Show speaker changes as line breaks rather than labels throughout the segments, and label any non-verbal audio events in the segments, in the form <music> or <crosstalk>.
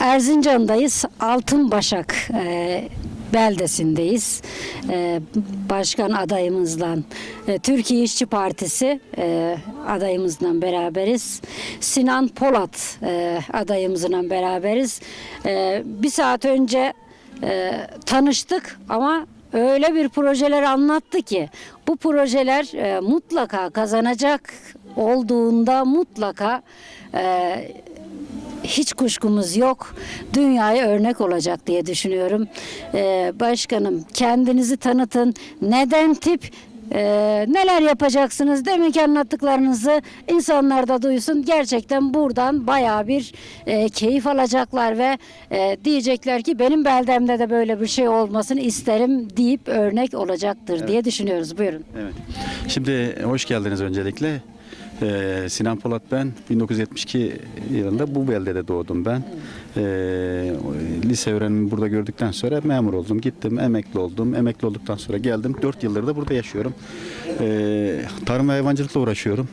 Erzincan'dayız. Altınbaşak e, beldesindeyiz. E, başkan adayımızla e, Türkiye İşçi Partisi e, adayımızla beraberiz. Sinan Polat e, adayımızla beraberiz. E, bir saat önce e, tanıştık ama öyle bir projeler anlattı ki bu projeler e, mutlaka kazanacak olduğunda mutlaka e, hiç kuşkumuz yok. Dünyaya örnek olacak diye düşünüyorum. Ee, başkanım kendinizi tanıtın. Neden tip e, neler yapacaksınız demek ki anlattıklarınızı insanlar da duysun. Gerçekten buradan bayağı bir e, keyif alacaklar ve e, diyecekler ki benim beldemde de böyle bir şey olmasını isterim deyip örnek olacaktır diye düşünüyoruz. Buyurun.
Evet. Şimdi hoş geldiniz öncelikle. Ee, Sinan Polat ben. 1972 yılında bu beldede doğdum ben. Ee, lise öğrenimi burada gördükten sonra memur oldum. Gittim, emekli oldum. Emekli olduktan sonra geldim. 4 yıldır da burada yaşıyorum. Ee, tarım ve hayvancılıkla uğraşıyorum.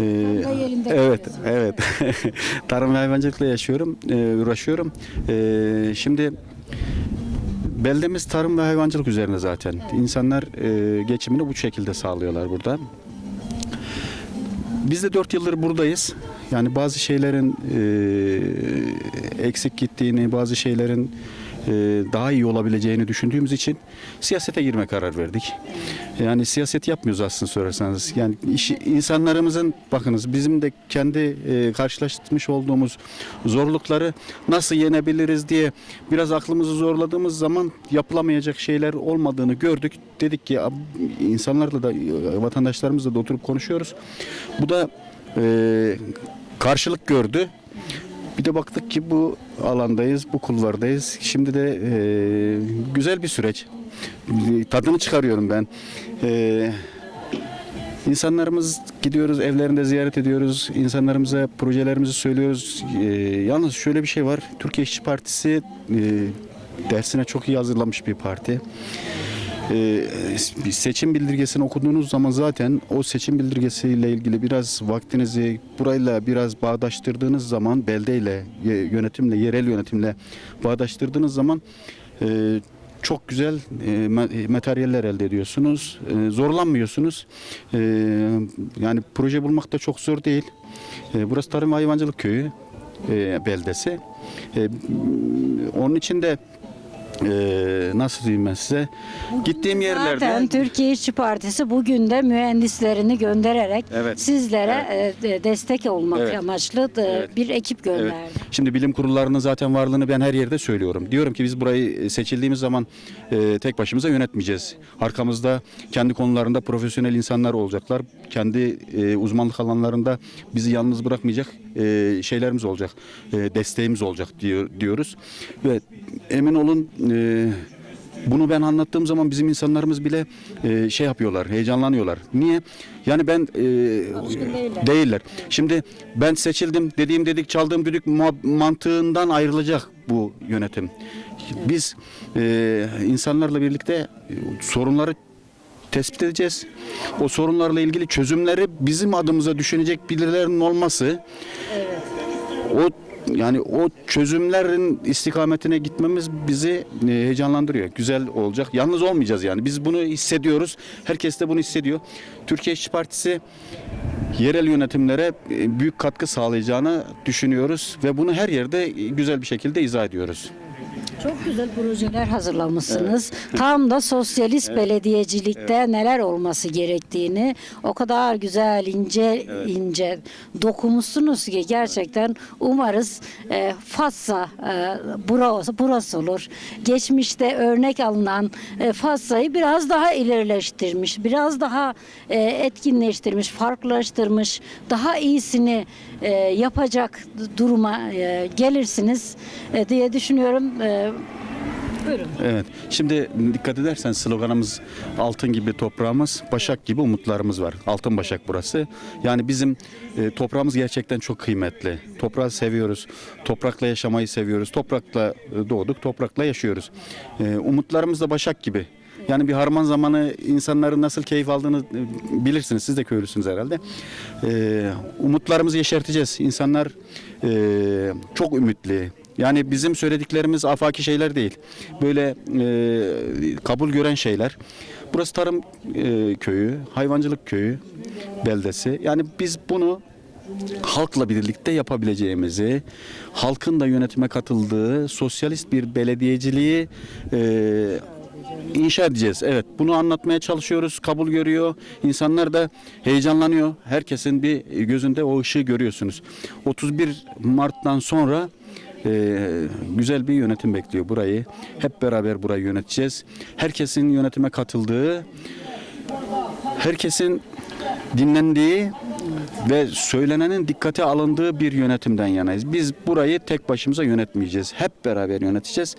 Ee, evet, evet. <laughs> tarım ve hayvancılıkla yaşıyorum, e, uğraşıyorum. Ee, şimdi Beldemiz tarım ve hayvancılık üzerine zaten. İnsanlar e, geçimini bu şekilde sağlıyorlar burada. Biz de 4 yıldır buradayız. Yani bazı şeylerin e, eksik gittiğini, bazı şeylerin daha iyi olabileceğini düşündüğümüz için siyasete girme karar verdik. Yani siyaset yapmıyoruz aslında sorarsanız. Yani işi, insanlarımızın bakınız bizim de kendi e, karşılaşmış olduğumuz zorlukları nasıl yenebiliriz diye biraz aklımızı zorladığımız zaman yapılamayacak şeyler olmadığını gördük. Dedik ki "Ab- insanlarla da e, vatandaşlarımızla da oturup konuşuyoruz. Bu da e, karşılık gördü. Bir de baktık ki bu alandayız, bu kulvardayız. Şimdi de e, güzel bir süreç. E, Tadını çıkarıyorum ben. E, insanlarımız gidiyoruz, evlerinde ziyaret ediyoruz. İnsanlarımıza projelerimizi söylüyoruz. E, yalnız şöyle bir şey var. Türkiye İşçi Partisi e, dersine çok iyi hazırlanmış bir parti. Bir seçim bildirgesini okuduğunuz zaman zaten o seçim bildirgesiyle ilgili biraz vaktinizi burayla biraz bağdaştırdığınız zaman beldeyle, yönetimle, yerel yönetimle bağdaştırdığınız zaman e, çok güzel e, me- materyaller elde ediyorsunuz. E, zorlanmıyorsunuz. E, yani proje bulmak da çok zor değil. E, burası Tarım ve Hayvancılık Köyü e, beldesi. E, onun için de ee, nasıl diyeyim ben size? Gittiğim yerlerde
Zaten Türkiye İşçi Partisi bugün de mühendislerini göndererek
Evet.
sizlere e, de- destek olmak
Evet.
amaçlı e,
Evet.
bir ekip gönderdi.
Evet. Şimdi bilim kurullarının zaten varlığını ben her yerde söylüyorum. Diyorum ki biz burayı seçildiğimiz zaman e, tek başımıza yönetmeyeceğiz. Arkamızda kendi konularında profesyonel insanlar olacaklar. Kendi e, uzmanlık alanlarında bizi yalnız bırakmayacak e, şeylerimiz olacak. E, desteğimiz olacak diyor, diyoruz. Ve emin olun e, bunu ben anlattığım zaman bizim insanlarımız bile e, şey yapıyorlar, heyecanlanıyorlar. Niye? Yani ben e, değiller. Şimdi ben seçildim, dediğim dedik, çaldığım düdük mantığından ayrılacak bu yönetim. Biz e, insanlarla birlikte e, sorunları tespit edeceğiz. O sorunlarla ilgili çözümleri bizim adımıza düşünecek birilerinin olması o yani o çözümlerin istikametine gitmemiz bizi e, heyecanlandırıyor. Güzel olacak. Yalnız olmayacağız yani. Biz bunu hissediyoruz. Herkes de bunu hissediyor. Türkiye İşçi Partisi yerel yönetimlere e, büyük katkı sağlayacağını düşünüyoruz ve bunu her yerde e, güzel bir şekilde izah ediyoruz.
Çok güzel projeler hazırlamışsınız. <laughs> Tam da sosyalist belediyecilikte neler olması gerektiğini o kadar güzel ince ince dokumuşsunuz ki gerçekten umarız e, Fatsa e, burası, burası olur. Geçmişte örnek alınan e, Fatsa'yı biraz daha ilerleştirmiş, biraz daha e, etkinleştirmiş, farklılaştırmış, daha iyisini e, yapacak duruma e, gelirsiniz e, diye düşünüyorum. E, buyurun.
Evet. Şimdi dikkat edersen sloganımız altın gibi toprağımız, başak gibi umutlarımız var. Altın başak burası. Yani bizim e, toprağımız gerçekten çok kıymetli. Toprağı seviyoruz. Toprakla yaşamayı seviyoruz. Toprakla e, doğduk, toprakla yaşıyoruz. E, umutlarımız da başak gibi. Yani bir harman zamanı insanların nasıl keyif aldığını e, bilirsiniz. Siz de köylüsünüz herhalde. Ee, umutlarımızı yeşerteceğiz. İnsanlar e, çok ümitli. Yani bizim söylediklerimiz afaki şeyler değil. Böyle e, kabul gören şeyler. Burası tarım e, köyü, hayvancılık köyü, beldesi. Yani biz bunu halkla birlikte yapabileceğimizi, halkın da yönetime katıldığı sosyalist bir belediyeciliği e, inşa edeceğiz. Evet bunu anlatmaya çalışıyoruz. Kabul görüyor. İnsanlar da heyecanlanıyor. Herkesin bir gözünde o ışığı görüyorsunuz. 31 Mart'tan sonra e, güzel bir yönetim bekliyor burayı. Hep beraber burayı yöneteceğiz. Herkesin yönetime katıldığı, herkesin dinlendiği ve söylenenin dikkate alındığı bir yönetimden yanayız. Biz burayı tek başımıza yönetmeyeceğiz. Hep beraber yöneteceğiz.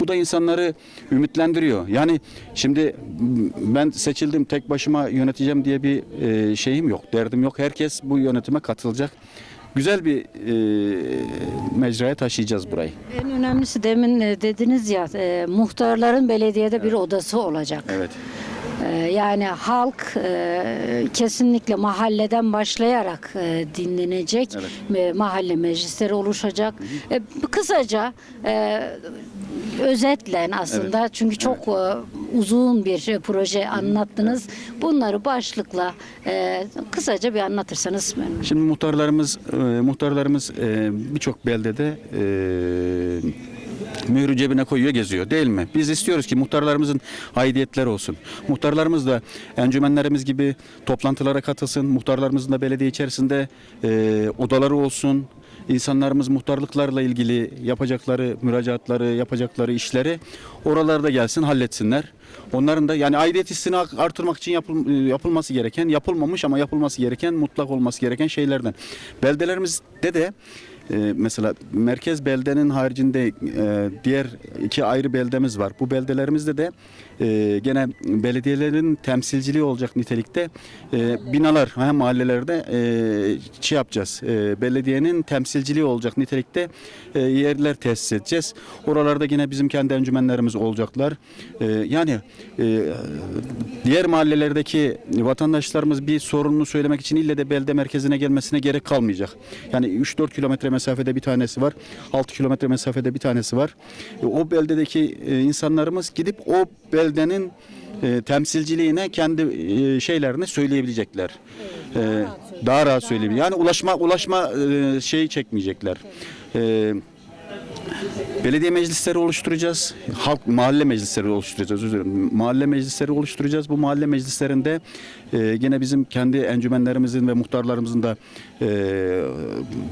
Bu da insanları ümitlendiriyor. Yani şimdi ben seçildim tek başıma yöneteceğim diye bir e, şeyim yok, derdim yok. Herkes bu yönetime katılacak. Güzel bir e, mecraya taşıyacağız burayı.
En önemlisi demin e, dediniz ya e, muhtarların belediyede bir odası olacak.
Evet.
E, yani halk e, kesinlikle mahalleden başlayarak e, dinlenecek. E, mahalle meclisleri oluşacak. E, kısaca özetlen aslında çünkü çok e, uzun bir e, proje anlattınız. Bunları başlıkla kısaca bir anlatırsanız
Şimdi muhtarlarımız muhtarlarımız birçok beldede mührü cebine koyuyor geziyor değil mi? Biz istiyoruz ki muhtarlarımızın aidiyetleri olsun. Muhtarlarımız da encümenlerimiz gibi toplantılara katılsın. Muhtarlarımızın da belediye içerisinde e, odaları olsun. İnsanlarımız muhtarlıklarla ilgili yapacakları müracaatları, yapacakları işleri oralarda gelsin, halletsinler. Onların da yani aidiyet hissini artırmak için yapıl- yapılması gereken, yapılmamış ama yapılması gereken, mutlak olması gereken şeylerden. Beldelerimizde de e, mesela merkez beldenin haricinde e, diğer iki ayrı beldemiz var. Bu beldelerimizde de e, gene belediyelerin temsilciliği olacak nitelikte e, binalar hem mahallelerde e, şey yapacağız. Belediyenin temsilciliği olacak nitelikte yerler tesis edeceğiz. Oralarda yine bizim kendi encümenlerimiz olacaklar. Yani diğer mahallelerdeki vatandaşlarımız bir sorununu söylemek için ille de belde merkezine gelmesine gerek kalmayacak. Yani 3-4 kilometre mesafede bir tanesi var. 6 kilometre mesafede bir tanesi var. E, o beldedeki e, insanlarımız gidip o beldenin e, temsilciliğine kendi şeylerini söyleyebilecekler. Daha rahat söyleyebilir. Yani ulaşma ulaşma şeyi çekmeyecekler. E, Belediye meclisleri oluşturacağız. Halk mahalle meclisleri oluşturacağız. Özür dilerim. Mahalle meclisleri oluşturacağız. Bu mahalle meclislerinde e, gene bizim kendi encümenlerimizin ve muhtarlarımızın da e,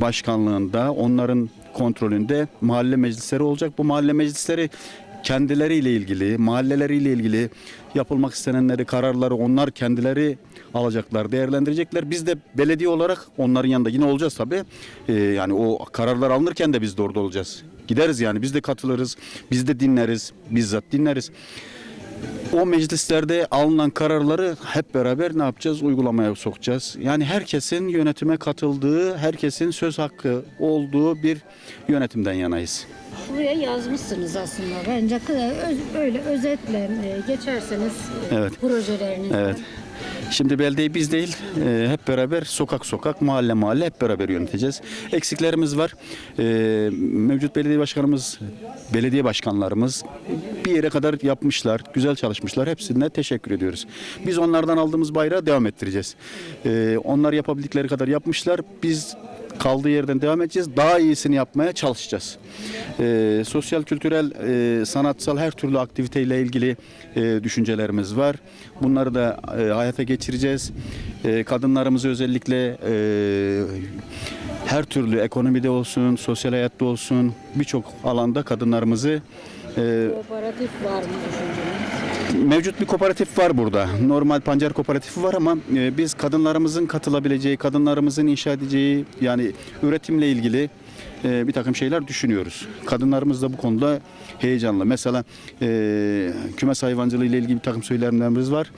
başkanlığında, onların kontrolünde mahalle meclisleri olacak. Bu mahalle meclisleri kendileriyle ilgili, mahalleleriyle ilgili yapılmak istenenleri, kararları onlar kendileri alacaklar, değerlendirecekler. Biz de belediye olarak onların yanında yine olacağız tabii. Ee, yani o kararlar alınırken de biz de orada olacağız. Gideriz yani biz de katılırız, biz de dinleriz, bizzat dinleriz. O meclislerde alınan kararları hep beraber ne yapacağız? Uygulamaya sokacağız. Yani herkesin yönetime katıldığı, herkesin söz hakkı olduğu bir yönetimden yanayız.
Buraya yazmışsınız aslında. Bence öyle özetle e, geçerseniz
Evet.
projelerinizi.
Evet. Şimdi belediye biz değil, e, hep beraber sokak sokak, mahalle mahalle hep beraber yöneteceğiz. Eksiklerimiz var. E, mevcut belediye başkanımız, belediye başkanlarımız bir yere kadar yapmışlar, güzel çalışmışlar. Hepsine teşekkür ediyoruz. Biz onlardan aldığımız bayrağı devam ettireceğiz. E, onlar yapabildikleri kadar yapmışlar. Biz kaldığı yerden devam edeceğiz. Daha iyisini yapmaya çalışacağız. Ee, sosyal, kültürel, e, sanatsal her türlü aktiviteyle ilgili e, düşüncelerimiz var. Bunları da e, hayata geçireceğiz. E, kadınlarımızı özellikle e, her türlü ekonomide olsun, sosyal hayatta olsun birçok alanda kadınlarımızı e,
Kooperatif var mı düşünceniz?
Mevcut bir kooperatif var burada. Normal pancar kooperatifi var ama e, biz kadınlarımızın katılabileceği, kadınlarımızın inşa edeceği yani üretimle ilgili e, bir takım şeyler düşünüyoruz. Kadınlarımız da bu konuda heyecanlı. Mesela e, kümes hayvancılığı ile ilgili bir takım söylemlerimiz var.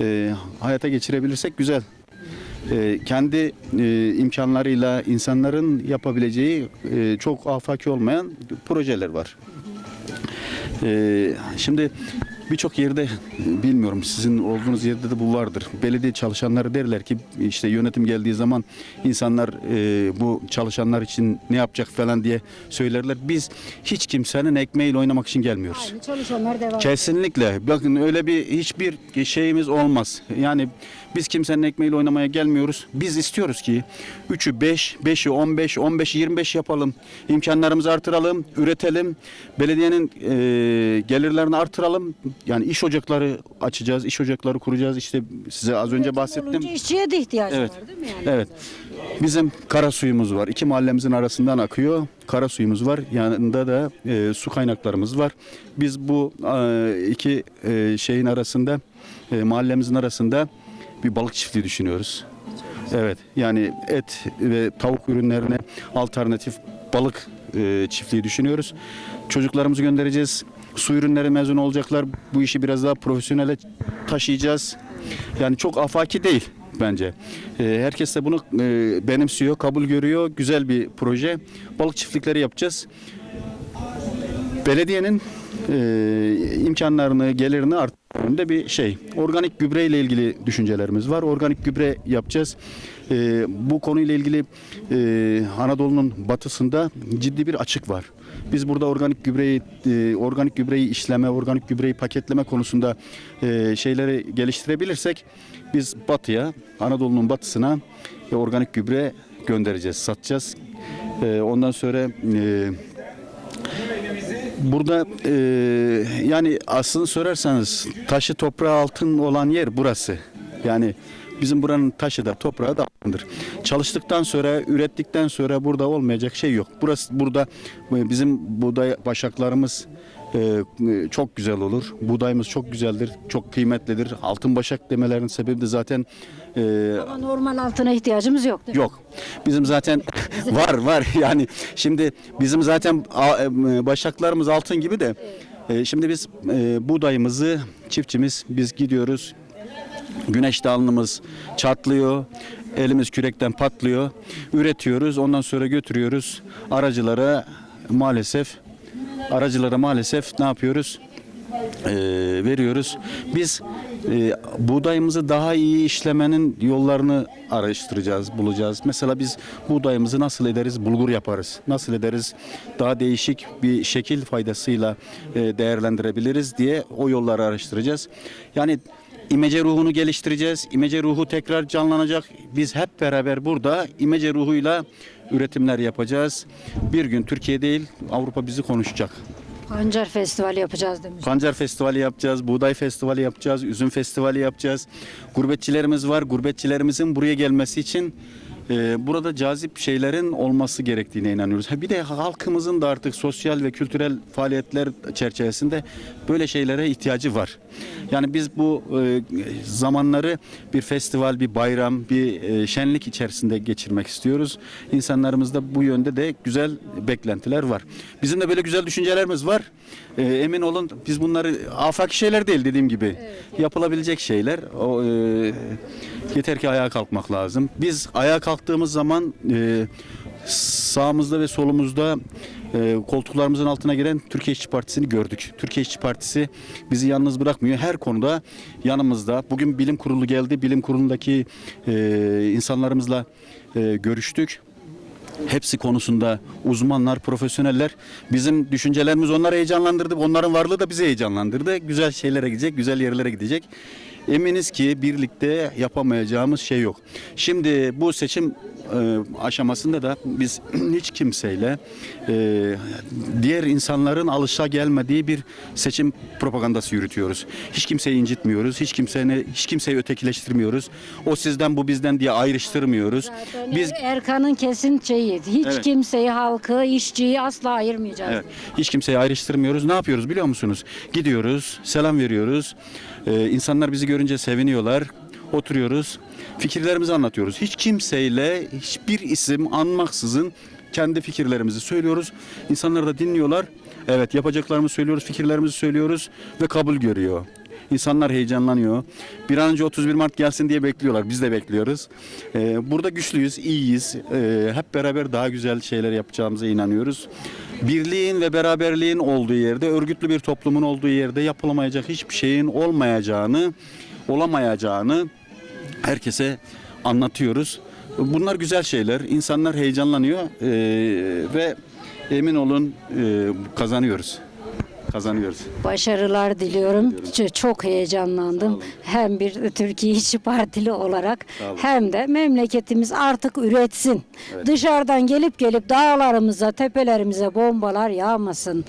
E, hayata geçirebilirsek güzel. E, kendi e, imkanlarıyla insanların yapabileceği e, çok afaki olmayan projeler var. Ee, şimdi Birçok yerde bilmiyorum sizin olduğunuz yerde de bu vardır. Belediye çalışanları derler ki işte yönetim geldiği zaman insanlar e, bu çalışanlar için ne yapacak falan diye söylerler. Biz hiç kimsenin ekmeğiyle oynamak için gelmiyoruz.
Aynı çalışanlar devam.
Kesinlikle. Bakın öyle bir hiçbir şeyimiz olmaz. Yani biz kimsenin ekmeğiyle oynamaya gelmiyoruz. Biz istiyoruz ki 3'ü 5, 5'i 15, 15'i 25 yapalım. İmkanlarımızı artıralım, üretelim. Belediyenin e, gelirlerini artıralım. Yani iş ocakları açacağız, iş ocakları kuracağız. İşte size az önce bahsettim.
Olunca işçiye de ihtiyacı
Evet.
var değil mi yani?
Evet. Bizim kara suyumuz var. İki mahallemizin arasından akıyor. Kara suyumuz var. Yanında da e, su kaynaklarımız var. Biz bu e, iki e, şeyin arasında, e, mahallemizin arasında bir balık çiftliği düşünüyoruz. Evet. Yani et ve tavuk ürünlerine alternatif balık e, çiftliği düşünüyoruz. Çocuklarımızı göndereceğiz. Su ürünleri mezun olacaklar. Bu işi biraz daha profesyonele taşıyacağız. Yani çok afaki değil bence. E, herkes de bunu e, benimsiyor, kabul görüyor. Güzel bir proje. Balık çiftlikleri yapacağız. Belediyenin e, imkanlarını, gelirini arttırında bir şey. Organik gübre ile ilgili düşüncelerimiz var. Organik gübre yapacağız. E, bu konuyla ilgili e, Anadolu'nun batısında ciddi bir açık var. Biz burada organik gübreyi, e, organik gübreyi işleme, organik gübreyi paketleme konusunda e, şeyleri geliştirebilirsek biz batıya, Anadolu'nun batısına e, organik gübre göndereceğiz, satacağız. Ondan sonra Burada yani aslını sorarsanız taşı toprağı altın olan yer burası. Yani bizim buranın taşı da toprağı da altındır. Çalıştıktan sonra, ürettikten sonra burada olmayacak şey yok. Burası burada e, bizim buğday başaklarımız e, çok güzel olur. Buğdayımız çok güzeldir, çok kıymetlidir. Altın başak demelerinin sebebi de zaten e,
Ama normal altına ihtiyacımız yok değil mi?
Yok. Bizim zaten <laughs> var var yani şimdi bizim zaten e, başaklarımız altın gibi de e, şimdi biz e, buğdayımızı çiftçimiz biz gidiyoruz güneşte alnımız çatlıyor elimiz kürekten patlıyor üretiyoruz ondan sonra götürüyoruz aracılara maalesef aracılara maalesef ne yapıyoruz e, veriyoruz. Biz e, buğdayımızı daha iyi işlemenin yollarını araştıracağız, bulacağız. Mesela biz buğdayımızı nasıl ederiz? Bulgur yaparız. Nasıl ederiz? Daha değişik bir şekil faydasıyla e, değerlendirebiliriz diye o yolları araştıracağız. Yani İmece ruhunu geliştireceğiz. İmece ruhu tekrar canlanacak. Biz hep beraber burada imece ruhuyla üretimler yapacağız. Bir gün Türkiye değil Avrupa bizi konuşacak.
Pancar Festivali yapacağız demiş.
Pancar Festivali yapacağız, Buğday Festivali yapacağız, Üzüm Festivali yapacağız. Gurbetçilerimiz var. Gurbetçilerimizin buraya gelmesi için e, burada cazip şeylerin olması gerektiğine inanıyoruz. Ha, bir de halkımızın da artık sosyal ve kültürel faaliyetler çerçevesinde böyle şeylere ihtiyacı var. Yani biz bu e, zamanları bir festival, bir bayram, bir e, şenlik içerisinde geçirmek istiyoruz. İnsanlarımızda bu yönde de güzel beklentiler var. Bizim de böyle güzel düşüncelerimiz var. E, emin olun biz bunları afaki şeyler değil dediğim gibi. Yapılabilecek şeyler. O, e, yeter ki ayağa kalkmak lazım. Biz ayağa kalktığımız zaman e, sağımızda ve solumuzda e, koltuklarımızın altına giren Türkiye İşçi Partisi'ni gördük. Türkiye İşçi Partisi bizi yalnız bırakmıyor. Her konuda yanımızda. Bugün bilim kurulu geldi. Bilim kurulundaki e, insanlarımızla e, görüştük. Hepsi konusunda uzmanlar, profesyoneller. Bizim düşüncelerimiz onları heyecanlandırdı. Onların varlığı da bizi heyecanlandırdı. Güzel şeylere gidecek, güzel yerlere gidecek. Eminiz ki birlikte yapamayacağımız şey yok. Şimdi bu seçim e, aşamasında da biz <clears throat> hiç kimseyle e, diğer insanların alışa gelmediği bir seçim propagandası yürütüyoruz. Hiç kimseyi incitmiyoruz. Hiç kimseyi hiç kimseyi ötekileştirmiyoruz. O sizden bu bizden diye ayrıştırmıyoruz.
Zaten
Biz
Erkan'ın kesin şeyi. Hiç
Evet.
kimseyi, halkı, işçiyi asla ayırmayacağız.
Evet. Hiç kimseyi ayrıştırmıyoruz. Ne yapıyoruz biliyor musunuz? Gidiyoruz, selam veriyoruz. Ee, insanlar bizi görünce seviniyorlar. Oturuyoruz. Fikirlerimizi anlatıyoruz. Hiç kimseyle hiçbir isim anmaksızın kendi fikirlerimizi söylüyoruz. İnsanlar da dinliyorlar. Evet yapacaklarımızı söylüyoruz, fikirlerimizi söylüyoruz ve kabul görüyor. İnsanlar heyecanlanıyor. Bir an önce 31 Mart gelsin diye bekliyorlar. Biz de bekliyoruz. Ee, burada güçlüyüz, iyiyiz. Ee, hep beraber daha güzel şeyler yapacağımıza inanıyoruz. Birliğin ve beraberliğin olduğu yerde, örgütlü bir toplumun olduğu yerde yapılamayacak hiçbir şeyin olmayacağını, olamayacağını herkese anlatıyoruz. Bunlar güzel şeyler. İnsanlar heyecanlanıyor ee, ve emin olun ee, kazanıyoruz. Kazanıyoruz.
Başarılar diliyorum. Ç- Çok heyecanlandım. Hem bir Türkiye İşçi Partili olarak hem de memleketimiz artık üretsin. Dışarıdan gelip gelip dağlarımıza, tepelerimize bombalar yağmasın.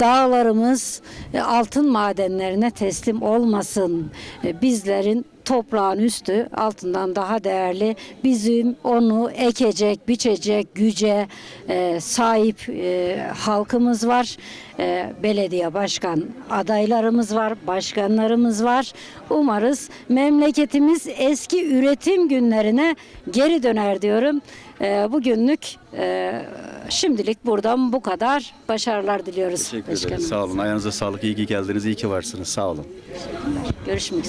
Dağlarımız e, altın madenlerine teslim olmasın. E, Bizlerin toprağın üstü altından daha değerli. Bizim onu ekecek, biçecek güce e, sahip e, halkımız var. E, belediye başkan adaylarımız var, başkanlarımız var. Umarız memleketimiz eski üretim günlerine geri döner diyorum. E, bugünlük e, şimdilik buradan bu kadar. Başarılar diliyoruz.
Teşekkür
başkanım.
ederiz. Sağ olun. Ayağınıza sağlık. İyi ki geldiniz. İyi ki varsınız. Sağ olun.
Görüşmek üzere.